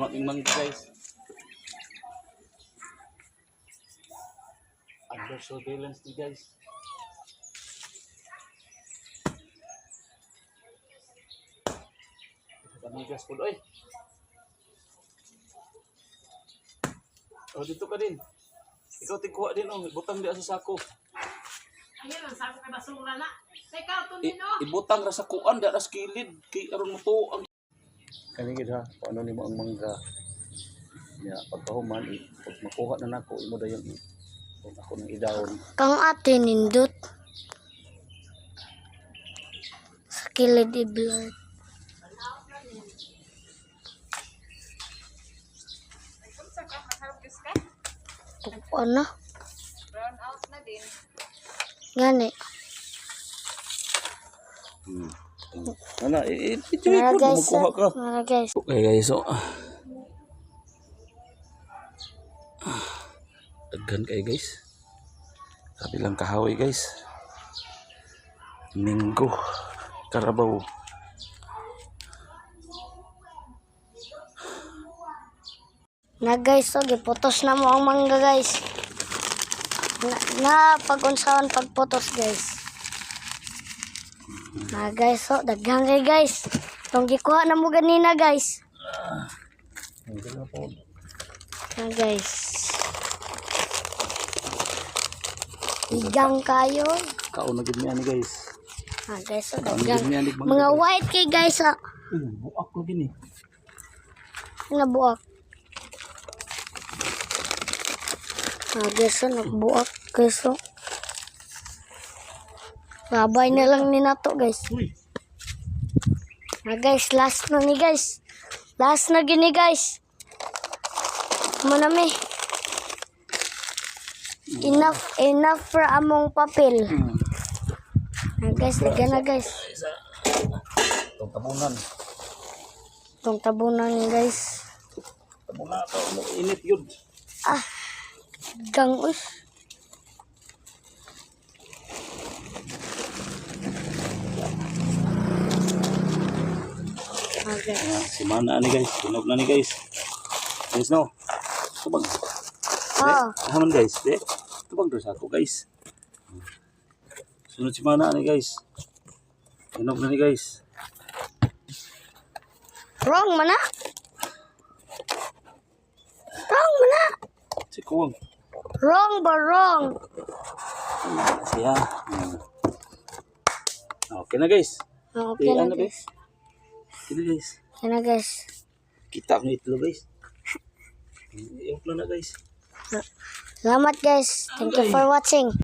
Making mangga guys. Under surveillance ni guys. Kamigas po oy. Oh, dito ka din. Ikaw tikuha din oh, butang di sa sako. Ayun, ang sabi kay basura na. Teka, ito I, din oh. ibutang ra sa kuan da sa kilid kay aron mo to ang kani gid ha paano nimo ang mangga ya pagkahuman i pag makuha na nako imo dayon kung ako nang idawon Kang ate nindot. Sa kilid i-blur. Ano? Brown out na din. Gani. hmm. Ana ito ko guys. makuha ka. Mara guys. okay guys so ah. Daghan kay guys sabi lang kahoy guys minggo karabaw Na guys, so giputos na mo ang mangga guys. Na, na pag-unsaon pagputos guys. Na guys, so daghang kay guys. Tong gikuha na mo ganina guys. Na Na guys. Igang kayo. kaon na gid ni guys Ah guys, so na ni Mga white kay guys ah. Buak ko gini. Nabuak. Ah guys, so nabuak guys so. Babay na lang ni nato guys. Uy, Na guys, last na ni guys. Last na gini guys. Manami. Enough, enough for among papel. hmm. Na guys, lagyan na guys. Itong tabunan. Itong tabunan ni guys. Tabunan ito. Mo init yun. Ah, gang Ah, guys. Si Mana ni guys. Sinog na ni guys. Guys no. Tubang. Oh, Haman guys. De. Tubang doon sa ako guys. Sunod si Mana ni guys. Sinog na ni guys. wrong mana? Wrong mana? Si Kuwang. Wrong ba wrong? Siya. Okay na guys. Okay Eh, na ano guys. Kini guys. Na guys. Kita ang itlog guys. Lang na guys. Salamat guys. Thank you for watching.